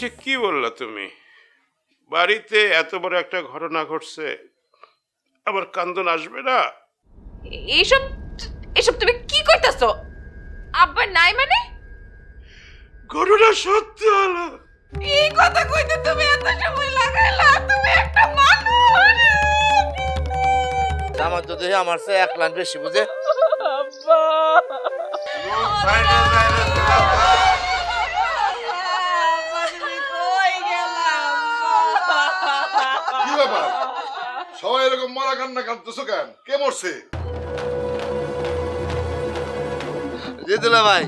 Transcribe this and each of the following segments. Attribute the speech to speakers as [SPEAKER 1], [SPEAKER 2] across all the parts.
[SPEAKER 1] এটা কি বললা তুমি? বাড়িতে এত বড় একটা ঘটনা ঘটছে আবার কান্দন আসবে না?
[SPEAKER 2] এইসব এইসব তুমি কি করতেছো আব্বা নাই মানে?
[SPEAKER 1] ঘটনা সত্যি হলো।
[SPEAKER 2] এই কথা কইতে তুমি এত সময় লাগাইলা? তুমি একটা মানুষ!
[SPEAKER 3] আমার তো দেখে আমার সে এক লাখ বেশি বুঝে।
[SPEAKER 4] কি সবাই এরকম মরা কান্না কাঁদতেছো কেন? কে মরছে?
[SPEAKER 3] জি দুলা ভাই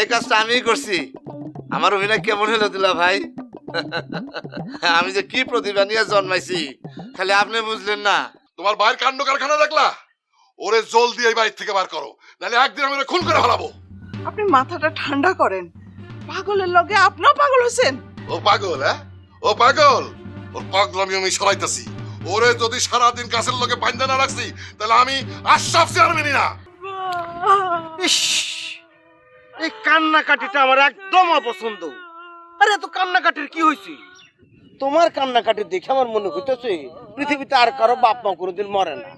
[SPEAKER 3] এই কাজটা আমিই করছি। আমার অভিনয় কেমন হলো দুলা ভাই? আমি যে কি প্রতিভা নিয়ে জন্মাইছি খালি আপনি বুঝলেন না।
[SPEAKER 4] তোমার ভাইয়ের কাণ্ড কারখানা দেখলা? ওরে জলদি এই বাড়ি থেকে বার করো নাহলে একদিন আমি ওরে খুন করে ফেলাবো।
[SPEAKER 5] আপনি মাথাটা ঠান্ডা করেন। পাগলের লগে আপনিও পাগল হয়েছেন
[SPEAKER 4] ও পাগল হ্যাঁ? ও পাগল? ওর পাগলামি আমি সরাইতেছি। ওরে, যদি সারাদিন কাছের লোকে বান্ধা না রাখছি, তাহলে আমি আশ্বাস মেনি না।
[SPEAKER 6] ইস, এই কান্নাকাটিটা আমার একদম অপছন্দ। আরে, এত কান্নাকাটির কি হয়েছে তোমার কান্নাকাটি দেখে আমার মনে হইতেছে পৃথিবীতে আর কারও বাপ মা কোনোদিন মরে না।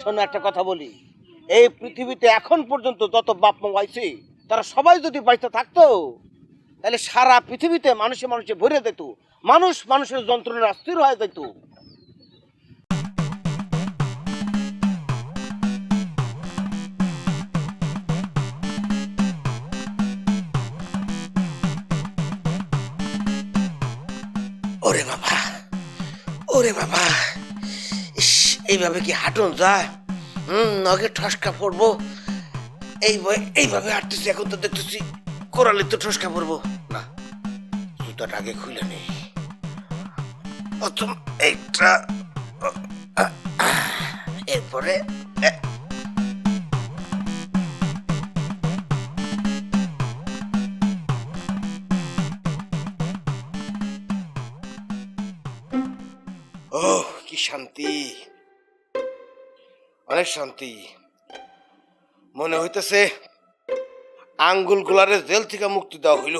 [SPEAKER 6] শোনো, একটা কথা বলি। এই পৃথিবীতে এখন পর্যন্ত যত বাপ মা হয়েছে তারা সবাই যদি বাঁচতে থাকতো, তাহলে সারা পৃথিবীতে মানুষে মানুষে ভরে যেত মানুষ মানুষের যন্ত্রণা অস্থির হয়ে যেত। ওরে বাবা ওরে বাবা, ইস, এইভাবে কি হাঁটুন যায়? হুম নগে ঠসকা পড়ব। এই এইভাবে হাঁটতেছি, এখন তো দেখতেছি কোরালে তো ঠসকা পড়ব। না, জুতাটা আগে খুলে নেই। প্রথম এইটা এরপরে শান্তি। অনেক শান্তি। মনে হইতেছে আঙ্গুল গুলারে জেল থেকে মুক্তি দেওয়া হইল।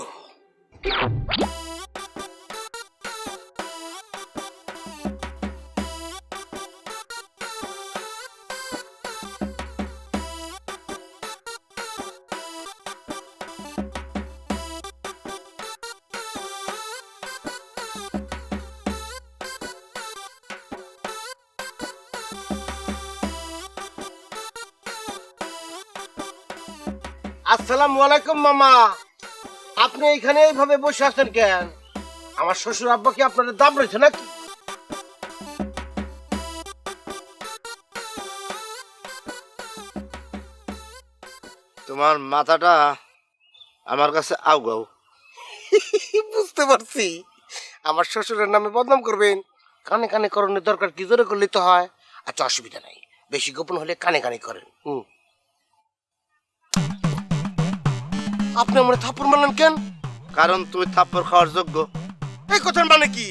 [SPEAKER 6] আলাইকুম মামা। আপনি এখানে এইভাবে বসে আছেন কেন? আমার শ্বশুর আব্বা কি আপনার দাম রয়েছে নাকি?
[SPEAKER 3] তোমার মাথাটা আমার কাছে আউগাও
[SPEAKER 6] বুঝতে পারছি। আমার শ্বশুরের নামে বদনাম করবেন। কানে কানে করণের দরকার কি জোরে করলে তো হয়। আচ্ছা অসুবিধা নাই। বেশি গোপন হলে কানে কানে করেন। হুম। আপনি আমার থাপ্পড় মারলেন কেন?
[SPEAKER 3] কারণ তুই থাপ্পড় খাওয়ার যোগ্য।
[SPEAKER 6] এই কথার মানে কি?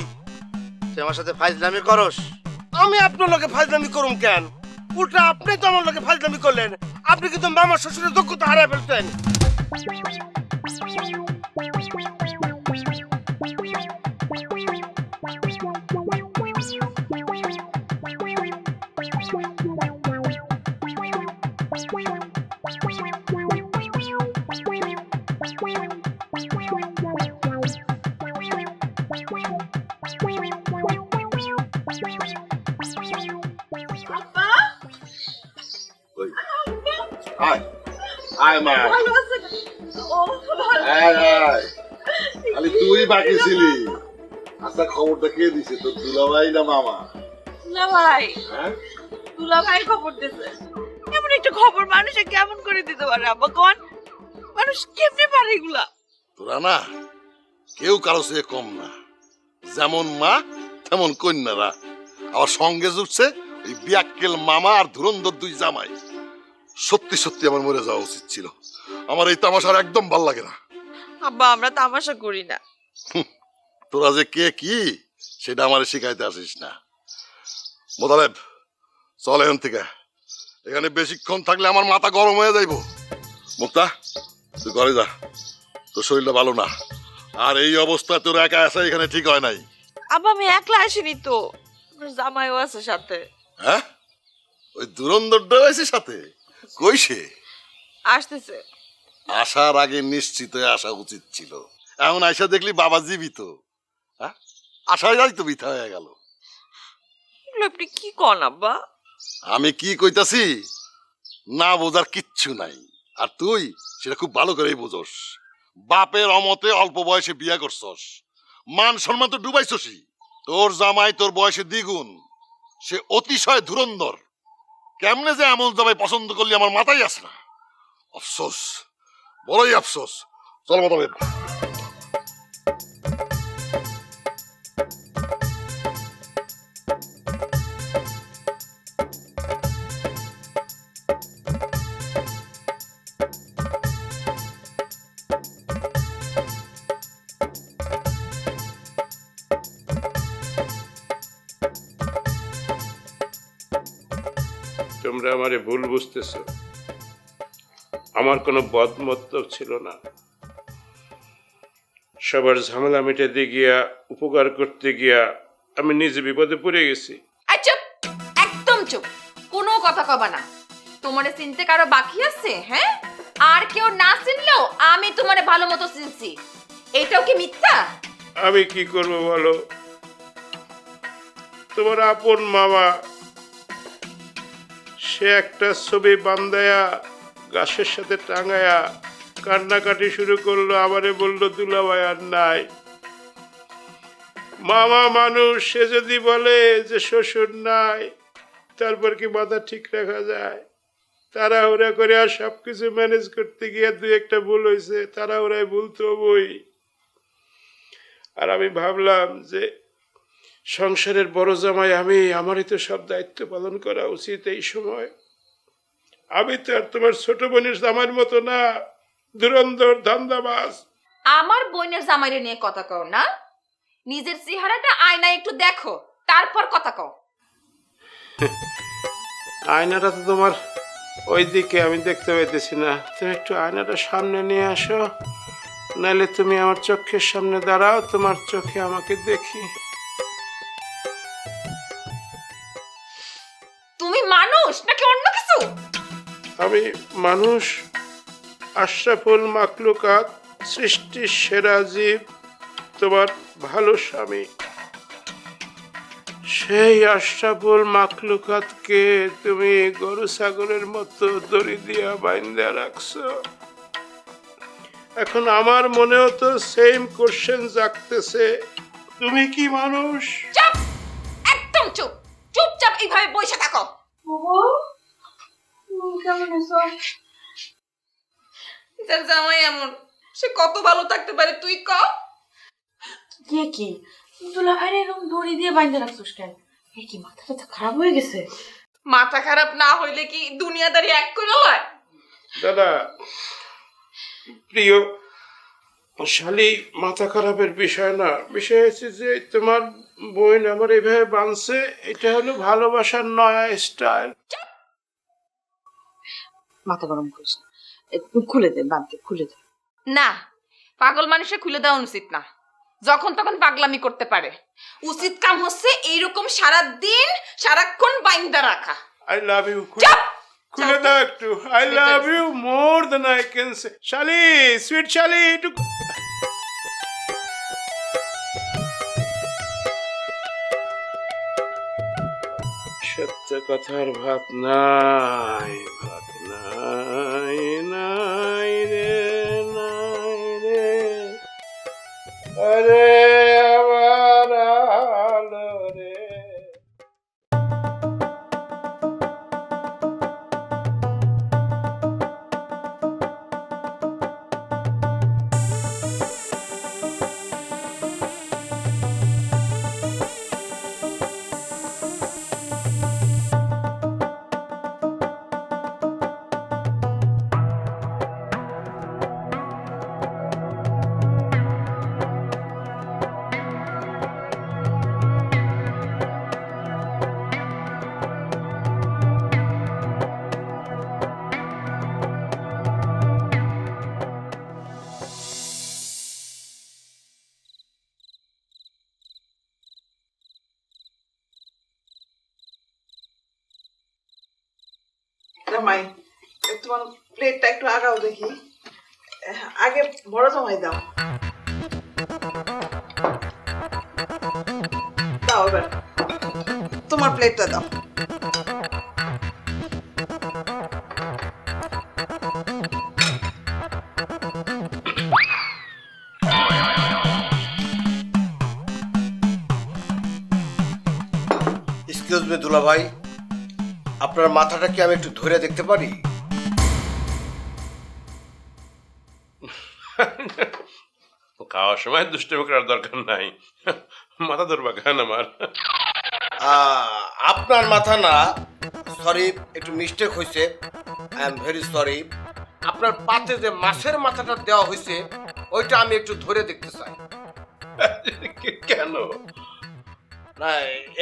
[SPEAKER 3] তুই আমার সাথে ফাইজলামি করস?
[SPEAKER 6] আমি আপনার লোকে ফাইজলামি করুম কেন? উল্টা আপনি তো আমার লোকে ফাইজলামি করলেন। আপনি কিন্তু মামার শ্বশুরের যোগ্যতা হারিয়ে ফেলছেন?
[SPEAKER 4] খালি তুই বাকি ছিলি। আচ্ছা খবরটা কে দিছে? তোর দুলাভাই না মামা?
[SPEAKER 2] না ভাই
[SPEAKER 4] হ্যাঁ?
[SPEAKER 2] দুলা ভাই খবর দিছে। এমন একটা খবর মানুষে কেমন করে দিতে পারে আব্বা? কোন? মানুষ কেমনে পারে এগুলা?
[SPEAKER 4] তোরা না কেউ কারও চেয়ে কম না। যেমন মা তেমন কন্যারা। আবার সঙ্গে জুটছে ওই বিয়াক্কেল মামা আর ধুরন্ধর দুই জামাই। সত্যি সত্যি আমার মরে যাওয়া উচিত ছিল। আমার এই তামাশার একদম ভালো লাগে না।
[SPEAKER 2] আব্বা আমরা তামাশা করি না।
[SPEAKER 4] তোরা যে কে কি সেটা আমার শিখাইতে আসিস না। মোতালেব চল এখান থেকে। এখানে বেশিক্ষণ থাকলে আমার মাথা গরম হয়ে যাইব। মুক্তা তুই ঘরে যা। তোর শরীরটা ভালো না। আর এই অবস্থা তোর একা আসা এখানে ঠিক হয় নাই।
[SPEAKER 2] আব্বা আমি একলা আসিনি তো। জামাইও আছে সাথে।
[SPEAKER 4] হ্যাঁ? ওই দুরন্দরটা আছে সাথে? কইছে
[SPEAKER 2] আসতেছে।
[SPEAKER 4] আসার আগে নিশ্চিত আসা উচিত ছিল। এমন আয়সা দেখলি বাবা জীবিত। হ্যাঁ? আশায় যাই তো বৃথা হয়ে গেল।
[SPEAKER 2] এগুলো আপনি কি কন আব্বা?
[SPEAKER 4] আমি কি কইতাছি? না বোঝার কিচ্ছু নাই। আর তুই সেটা খুব ভালো করেই বোঝস। বাপের অমতে অল্প বয়সে বিয়া করছস। মান সম্মান তো ডুবাইছসই। তোর জামাই তোর বয়সে দ্বিগুণ। সে অতিশয় ধুরন্ধর। কেমনে যে এমন জামাই পছন্দ করলি আমার মাথায় আসে না। আফসোস, বড়ই আফসোস। চল মোতাবেক
[SPEAKER 1] তোমরা আমারে ভুল বুঝতেছ। আমার কোনো বদমতলব ছিল না। সবার ঝামেলা মেটাতে গিয়া উপকার করতে গিয়া আমি নিজে বিপদে পড়ে গেছি।
[SPEAKER 7] আর চুপ! একদম চুপ! কোনো কথা কবা না। তোমারে চিনতে কারও বাকি আছে হ্যাঁ? আর কেউ না চিনলেও আমি তোমারে ভালো মতো চিনছি। এটাও কি মিথ্যা?
[SPEAKER 1] আমি কি করব বলো? তোমার আপন মামা সে একটা ছবি বান্দায়া, গাছের সাথে টাঙায়া কান্নাকাটি শুরু করল, আমারে বলল, দুলাভাই, আর নাই। মামা মানুষ, সে যদি বলে যে শ্বশুর নাই, তারপর কি মাথা ঠিক রাখা যায়? তারা ওরা করে আর সব কিছু ম্যানেজ করতে গিয়ে দু একটা ভুল হয়েছে তাড়াহুড়ায় ভুল তো বই আর আমি ভাবলাম যে সংসারের বড় জামাই আমি আমারই তো সব দায়িত্ব পালন করা উচিত এই সময়। আমি তো আর তোমার ছোট বোনের জামাইয়ের মতো না ধুরন্ধর ধান্দাবাজ।
[SPEAKER 7] আমার বোনের জামাইরে নিয়ে কথা কও না। নিজের চেহারাটা আয়নায় একটু দেখো তারপর কথা কও।
[SPEAKER 1] আয়নাটা তো তোমার ওই দিকে আমি দেখতে পাইতেছি না। তুমি একটু আয়নাটা সামনে নিয়ে আসো নাহলে তুমি আমার চোখের সামনে দাঁড়াও তোমার চোখে আমাকে দেখি। আমি মানুষ আশরাফুল মাকলুকাত সৃষ্টির সেরা জীব তোমার ভালো স্বামী। সেই আশরাফুল মাকলুকাতকে তুমি গরু ছাগলের মতো দড়ি দিয়া বাইন্দা রাখছো। এখন আমার মনেও তো সেম কোশ্চেন জাগতেছে তুমি কি মানুষ?
[SPEAKER 7] চুপ! একদম চুপ! চুপচাপ এইভাবে বসে থাকো।
[SPEAKER 2] কেমন আছো?
[SPEAKER 7] তার জামাই এমন। সে কত ভালো থাকতে পারে তুই ক?
[SPEAKER 2] কে কি? দুলা ভাই এরকম দড়ি দিয়ে বাইন্ধে রাখছিস কেন? এ কি মাথাটা তো খারাপ হয়ে গেছে?
[SPEAKER 7] মাথা খারাপ না হইলে কি দুনিয়াদারি এক করে হয়?
[SPEAKER 1] দাদা প্রিয় শালি মাথা খারাপের বিষয় না। বিষয় হচ্ছে যে তোমার বোন আমার এভাবে বানছে এটা হলো ভালোবাসার নয়া স্টাইল
[SPEAKER 2] মাথা গরম করিস না। খুলে দে বাদ দে খুলে দে।
[SPEAKER 7] না পাগল মানুষে খুলে দেওয়া উচিত না। যখন তখন পাগলামি করতে পারে। উচিত কাম হচ্ছে এইরকম সারা দিন সারাক্ষণ বাইন্দা রাখা।
[SPEAKER 1] আই লাভ ইউ
[SPEAKER 7] চুপ!
[SPEAKER 1] খুলে দাও একটু। I love you more than I can say surely sweet surely একটু সত্য কথার ভাত নাই ভাত নাই
[SPEAKER 5] জামাই তোমার প্লেটটা একটু আগাও দেখি। আগে বড় জামাই দাও। দাও এবার। তোমার প্লেটটা দাও।
[SPEAKER 6] এক্সকিউজ মি দুলা ভাই আপনার মাথাটা কি আমি একটু ধরে দেখতে পারি?
[SPEAKER 1] খাওয়ার সময় দুষ্টমি করার দরকার নাই। মাথা ধরবা কেন আমার?
[SPEAKER 6] আপনার মাথা না সরি একটু মিস্টেক হয়েছে আই এম ভেরি সরি আপনার পাতে যে মাছের মাথাটা দেওয়া হয়েছে ওইটা আমি একটু ধরে দেখতে চাই।
[SPEAKER 1] কেন?
[SPEAKER 6] না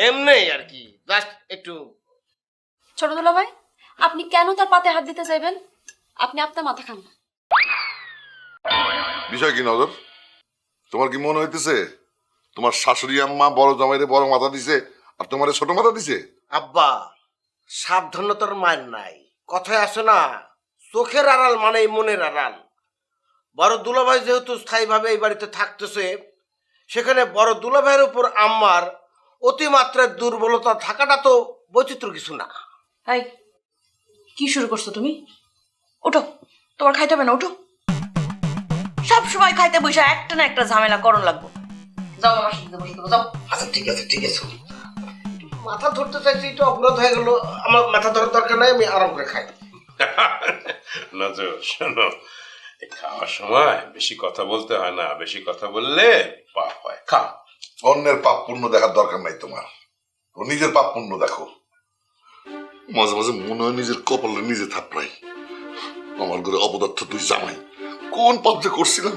[SPEAKER 6] এমনি আর কি। জাস্ট একটু
[SPEAKER 8] ছোট দুলা ভাই আপনি কেন তার পাতে হাত দিতে চাইবেন? আপনি আপনার মাথা খান
[SPEAKER 4] বিষয় কি নজর? তোমার কি মনে হইতেছে তোমার শাশুড়ি আম্মা বড় জামাইরে বড় মাথা দিছে আর তোমারে ছোট মাথা দিছে?
[SPEAKER 6] আব্বা সাবধানতার মায়ের নাই। কথায় আসে না চোখের আড়াল মানে মনের আড়াল। বড় দুলাভাই যেহেতু স্থায়ীভাবে এই বাড়িতে থাকতেছে সেখানে বড় দুলাভাইয়ের উপর আম্মার অতিমাত্রায় দুর্বলতা থাকাটা তো বৈচিত্র্য কিছু না।
[SPEAKER 2] এই কি শুরু করছ তুমি? ওঠো তোমার খাইতে হবে না ওঠো। সব সময় খাইতে বসে একটা না একটা ঝামেলা করণ লাগবো। যাও আমার সাথে বসে যাও।
[SPEAKER 6] আচ্ছা ঠিক আছে ঠিক আছে। মাথা ধরতে চাইছি একটু অপরাধ হয়ে গেল। আমার মাথা ধরার দরকার নাই আমি আরাম করে খাই।
[SPEAKER 1] নজর শোনো খাওয়ার সময় বেশি কথা বলতে হয় না বেশি কথা বললে পাপ হয়। খাও।
[SPEAKER 4] অন্যের পাপ পুণ্য দেখার দরকার নাই তোমার। ও নিজের পাপ পুণ্য দেখো। মাঝে মাঝে মনে হয় নিজের কপালে নিজে থাপড়াই আমার ঘরে অপদার্থ তুই জামাই। কোন পাপ যে করছিলাম?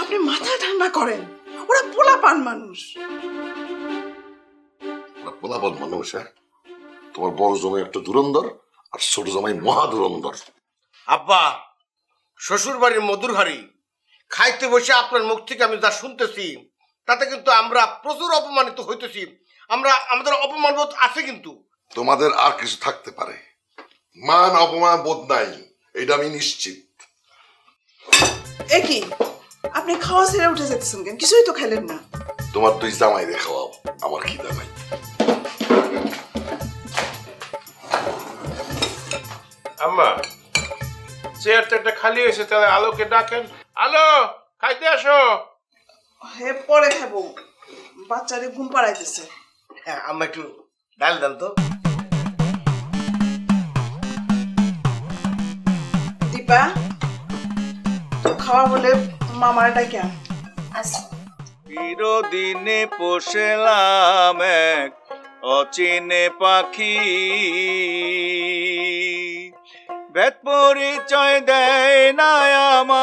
[SPEAKER 5] আপনি মাথা ঠান্ডা করেন। ওরা পোলা পান মানুষ
[SPEAKER 4] পোলাপান মানুষ হ্যাঁ? তোমার বড় জামাই একটা দুরন্দর আর ছোট জামাই মহা দুরন্দর
[SPEAKER 6] আব্বা শ্বশুর বাড়ির মধুর হাড়ি খাইতে বসে আপনার মুখ থেকে আমি যা শুনতেছি তাতে কিন্তু আমরা প্রচুর অপমানিত হইতেছি। আমরা আমাদের অপমান বোধ আছে কিন্তু।
[SPEAKER 4] তোমাদের আর কিছু থাকতে পারে। মান অপমান বোধ নাই এটা আমি নিশ্চিত।
[SPEAKER 5] এ কি? আপনি খাওয়া ছেড়ে উঠে যেতেছেন কেন? কিছুই তো খেলেন না।
[SPEAKER 4] তোমার দুই জামাই খাওয়াও আমার খিদা নাই।
[SPEAKER 1] আম্মা চেয়ারটা একটা খালি হয়েছে তাহলে আলোকে ডাকেন। আলো খাইতে আসো।
[SPEAKER 5] হে পরে খাব। বাচ্চারে ঘুম পাড়াইতেছে।
[SPEAKER 6] হ্যাঁ আমরা একটু ডাল দেন তো।
[SPEAKER 5] দীপা খাওয়া বলে মামার ডাকে আন।
[SPEAKER 9] চিরদিনে পোষেলাম এক অচিনে পাখি। ভেদ পরিচয় দেয় না আমায়।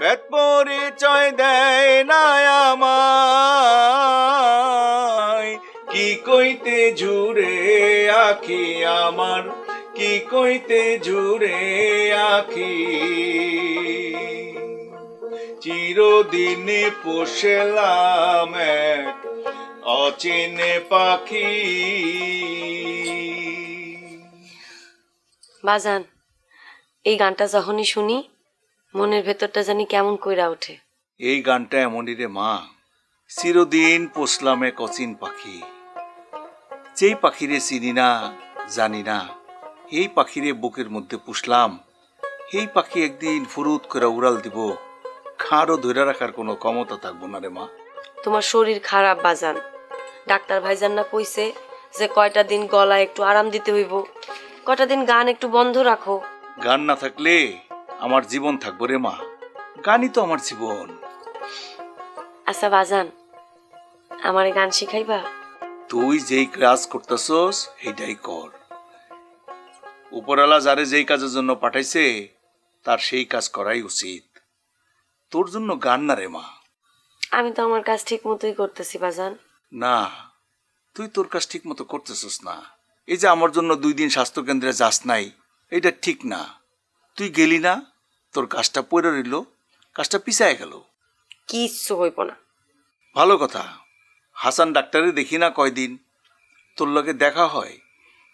[SPEAKER 9] ভেদ পরিচয় দেয় না আমায়। কি কইতে জুড়ে আখি আমার কইতে জুড়ে আখি। চিরদিনে পোষেলাম এক অচেনে পাখি।
[SPEAKER 8] বাজান এই গানটা যখনই শুনি মনের ভেতরটা জানি কেমন কইরা ওঠে।
[SPEAKER 9] এই গানটা এমনই রে মা চিরদিন পোষলাম এক অচিন পাখি। যেই পাখিরে চিনি না জানি না এই পাখিরে বুকের মধ্যে পুষলাম। এই পাখি একদিন ফুরুত করে উড়াল দিব। খাঁড়ও ধরে রাখার কোনো ক্ষমতা থাকব না রে মা।
[SPEAKER 8] তোমার শরীর খারাপ বাজান। ডাক্তার ভাইজান না কইছে যে কয়টা দিন গলায় একটু আরাম দিতে হইব। কয়টা দিন গান একটু বন্ধ রাখো।
[SPEAKER 9] গান না থাকলে আমার জীবন থাকব রে মা। গানই তো আমার জীবন।
[SPEAKER 8] আচ্ছা বাজান আমারে গান শিখাইবা?
[SPEAKER 9] তুই যেই কাজ করতেছস সেইটাই কর। উপরওয়ালা যারে যেই কাজের জন্য পাঠাইছে তার সেই কাজ করাই উচিত। তোর জন্য গান না রে মা।
[SPEAKER 8] আমি তো আমার কাজ ঠিক মতোই করতেছি বাজান।
[SPEAKER 9] না তুই তোর কাজ ঠিক মতো করতেছিস না। এই যে আমার জন্য দুই দিন স্বাস্থ্য কেন্দ্রে যাস নাই এটা ঠিক না। তুই গেলি না তোর কাজটা পড়ে রইল কাজটা পিছায় গেল।
[SPEAKER 8] কিচ্ছু হইব না।
[SPEAKER 9] ভালো কথা। হাসান ডাক্তারে দেখি না কয়দিন। তোর লগে দেখা হয়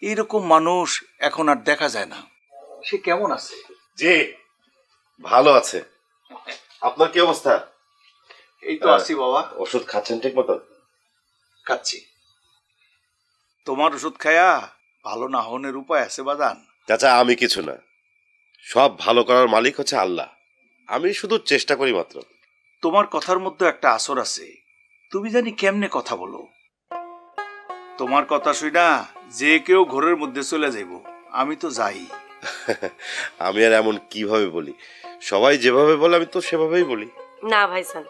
[SPEAKER 9] এইরকম মানুষ এখন আর দেখা যায় না। সে কেমন আছে?
[SPEAKER 10] জি ভালো আছে। আপনার কি অবস্থা?
[SPEAKER 9] এই তো আছি বাবা।
[SPEAKER 10] ওষুধ খাচ্ছেন ঠিক মতো
[SPEAKER 9] খাচ্ছি। তোমার ওষুধ খায়া ভালো না হনের উপায় আছে বাদান
[SPEAKER 10] চাচা আমি কিছু না। সব ভালো করার মালিক হচ্ছে আল্লাহ। আমি শুধু চেষ্টা করি মাত্র।
[SPEAKER 9] তোমার কথার মধ্যে একটা আসর আছে। তুমি জানি কেমনে কথা বলো? তোমার কথা শুই না যে কেউ ঘরের মধ্যে চলে যাইব। আমি তো যাই।
[SPEAKER 10] আমি আর এমন কীভাবে বলি? সবাই যেভাবে বলে আমি তো সেভাবেই বলি।
[SPEAKER 8] না ভাইজান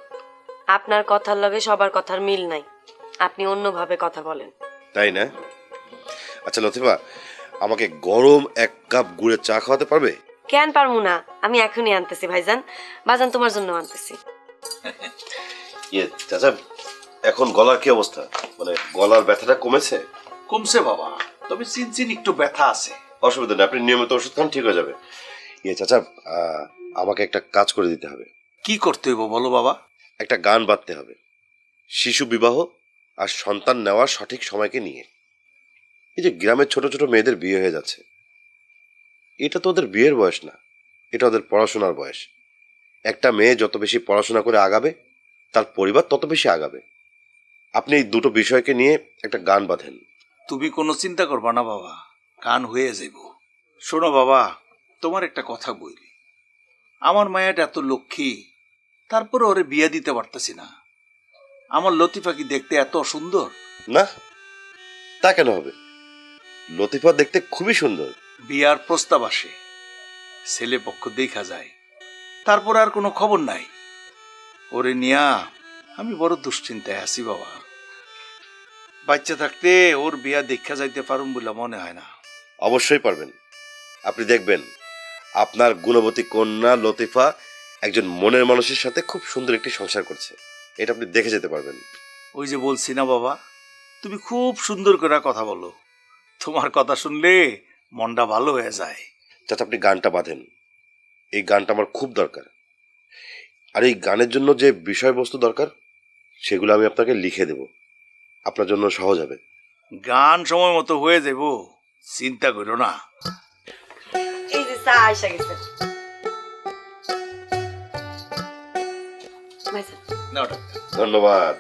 [SPEAKER 8] আপনার কথার লগে সবার কথার মিল নাই। আপনি অন্যভাবে কথা বলেন।
[SPEAKER 10] তাই না? আচ্ছা লতিফা আমাকে গরম এক কাপ গুড়ের চা খাওয়াতে পারবে?
[SPEAKER 8] কেন পারমু না? আমি এখনই আনতেছি ভাইজান। বাজান তোমার জন্য আনতেছি।
[SPEAKER 10] ইয়ে চাচা এখন গলার কি অবস্থা? মানে গলার ব্যথাটা কমেছে?
[SPEAKER 9] কমছে বাবা তবে চিনচিন একটু ব্যথা আছে।
[SPEAKER 10] অসুবিধা নেই আপনি নিয়মিত ওষুধ খান ঠিক হয়ে যাবে। ইয়ে চাচা আহ, আমাকে একটা কাজ করে দিতে হবে।
[SPEAKER 9] কি করতে হইব বলো বাবা?
[SPEAKER 10] একটা গান বাঁধতে হবে। শিশু বিবাহ আর সন্তান নেওয়ার সঠিক সময়কে নিয়ে। এই যে গ্রামের ছোট ছোট মেয়েদের বিয়ে হয়ে যাচ্ছে। এটা তো ওদের বিয়ের বয়স না এটা ওদের পড়াশোনার বয়স। একটা মেয়ে যত বেশি পড়াশোনা করে আগাবে তার পরিবার তত বেশি আগাবে। আপনি এই দুটো বিষয়কে নিয়ে একটা গান বাঁধেন।
[SPEAKER 9] তুমি কোনো চিন্তা করবা না বাবা গান হয়ে যাইব। শোনো বাবা তোমার একটা কথা বলি। আমার মায়াটা এত লক্ষ্মী তারপরে ওরে বিয়ে দিতে পারতেছি না। আমার লতিফা কি দেখতে এত সুন্দর?
[SPEAKER 10] না তা কেন হবে? লতিফা দেখতে খুবই সুন্দর।
[SPEAKER 9] বিয়ার প্রস্তাব আসে। ছেলে পক্ষ দেখা যায়। তারপর আর কোনো খবর নাই। ওরে নিয়া আমি বড় দুশ্চিন্তায় আছি বাবা। বাচ্চা থাকতে ওর বিয়া দেখা যাইতে পারুম বলে মনে হয় না।
[SPEAKER 10] অবশ্যই পারবেন। আপনি দেখবেন আপনার গুণবতী কন্যা লতিফা একজন মনের মানুষের সাথে খুব সুন্দর একটি সংসার করছে। এটা আপনি দেখে যেতে পারবেন।
[SPEAKER 9] ওই যে বলছি না বাবা তুমি খুব সুন্দর করে কথা বলো। তোমার কথা শুনলে মনটা ভালো হয়ে যায়।
[SPEAKER 10] যাতে আপনি গানটা বাঁধেন। এই গানটা আমার খুব দরকার। আর এই গানের জন্য যে বিষয়বস্তু দরকার সেগুলো আমি আপনাকে লিখে দেব। আপনার জন্য সহজ হবে।
[SPEAKER 9] গান সময় মতো হয়ে যাব চিন্তা করো না।
[SPEAKER 8] এই যে চা আইসা গেছে।
[SPEAKER 9] ওটা।
[SPEAKER 10] ধন্যবাদ।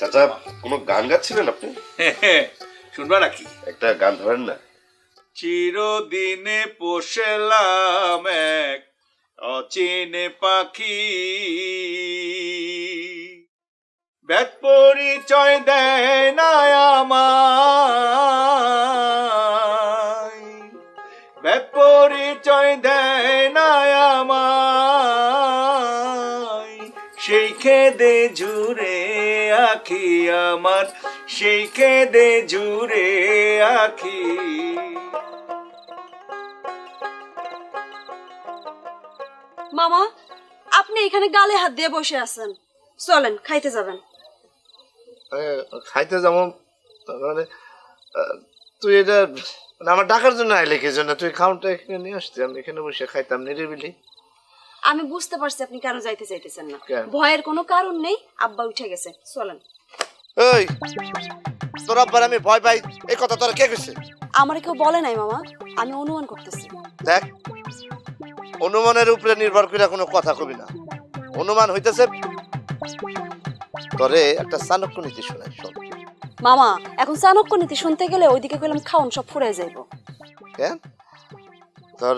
[SPEAKER 10] চাচা কোনো গান গাচ্ছিলেন আপনি?
[SPEAKER 9] শুনবা নাকি?
[SPEAKER 10] একটা গান ধরেন না।
[SPEAKER 9] চিরদিনে পোষেলাম এক অচেনে পাখি। ব্যাট পরিচয় দেয় না আমায়। ব্যাট পরিচয় দেয় না আমায়। সেই খেদে জুড়ে আখি আমার, সেই খেদে জুড়ে আখি।
[SPEAKER 11] মামা আপনি এখানে গালে হাত দিয়ে বসে আছেন। চলেন খাইতে যাবেন।
[SPEAKER 3] খাইতে যেমন মানে তুই এটা মানে আমার ডাকার জন্য আইলে কি জন্য? তুই খাউনটা এখানে নিয়ে আসতি আমি এখানে বসে খাইতাম নিরিবিলি।
[SPEAKER 11] আমি বুঝতে পারছি আপনি কেন যাইতে চাইতেছেন না। ভয়ের কোনো কারণ নেই আব্বা উঠে গেছে চলেন।
[SPEAKER 3] ওই তোর আব্বার আমি ভয় পাই এই কথা তোরা কে কইছে?
[SPEAKER 11] আমার কেউ বলে নাই মামা আমি অনুমান করতেছি।
[SPEAKER 3] দেখ অনুমানের উপরে নির্ভর করে কোনো কথা কবি না। অনুমান হইতেছে তরে একটা চাণক্য নীতি শোনাই শোন
[SPEAKER 11] মামা এখন চাণক্য নীতি শুনতে গেলে ওইদিকে গেলাম খাওন সব ফুরাই যাইব।
[SPEAKER 3] কেন? তোর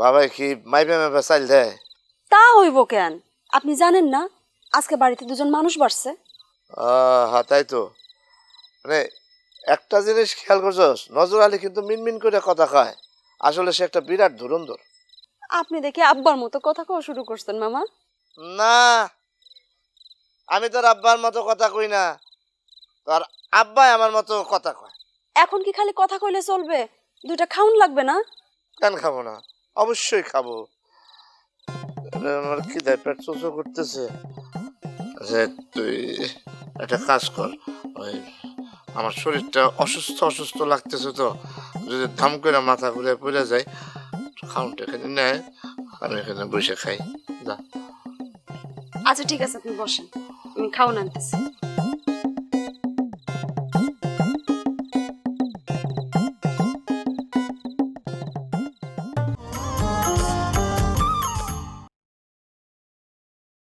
[SPEAKER 3] বাবা কি মাইবে মাইপে চাইল দেয়
[SPEAKER 11] তা হইব কেন? আপনি জানেন না আজকে বাড়িতে দুজন মানুষ বাড়ছে।
[SPEAKER 3] হ্যাঁ তাই তো। মানে একটা জিনিস খেয়াল করছস নজর আলী কিন্তু মিনমিন করে কথা কয়। আসলে সে একটা বিরাট ধুরন্ধর।
[SPEAKER 11] আপনি দেখি আব্বার মতো কথা কওয়া শুরু করছেন মামা।
[SPEAKER 3] না আমি তোর আব্বার মতো কথা কই না। তোর আব্বাই আমার মতো কথা কয়।
[SPEAKER 11] এখন কি খালি কথা কইলে চলবে? দুইটা খাউন লাগবে না?
[SPEAKER 3] কেন খাব না? অবশ্যই খাব। আমার কি দেয় পেট চোচো করতেছে। আচ্ছা তুই একটা কাজ কর। ওই আমার শরীরটা অসুস্থ অসুস্থ লাগতেছে তো। যদি ধাম করে মাথা ঘুরে পড়ে যায় খাউনটা এখানে নেয় আমি এখানে বসে খাই, যা।
[SPEAKER 11] আচ্ছা ঠিক আছে, আপনি বসেন। আমি খাওন আনতেছি।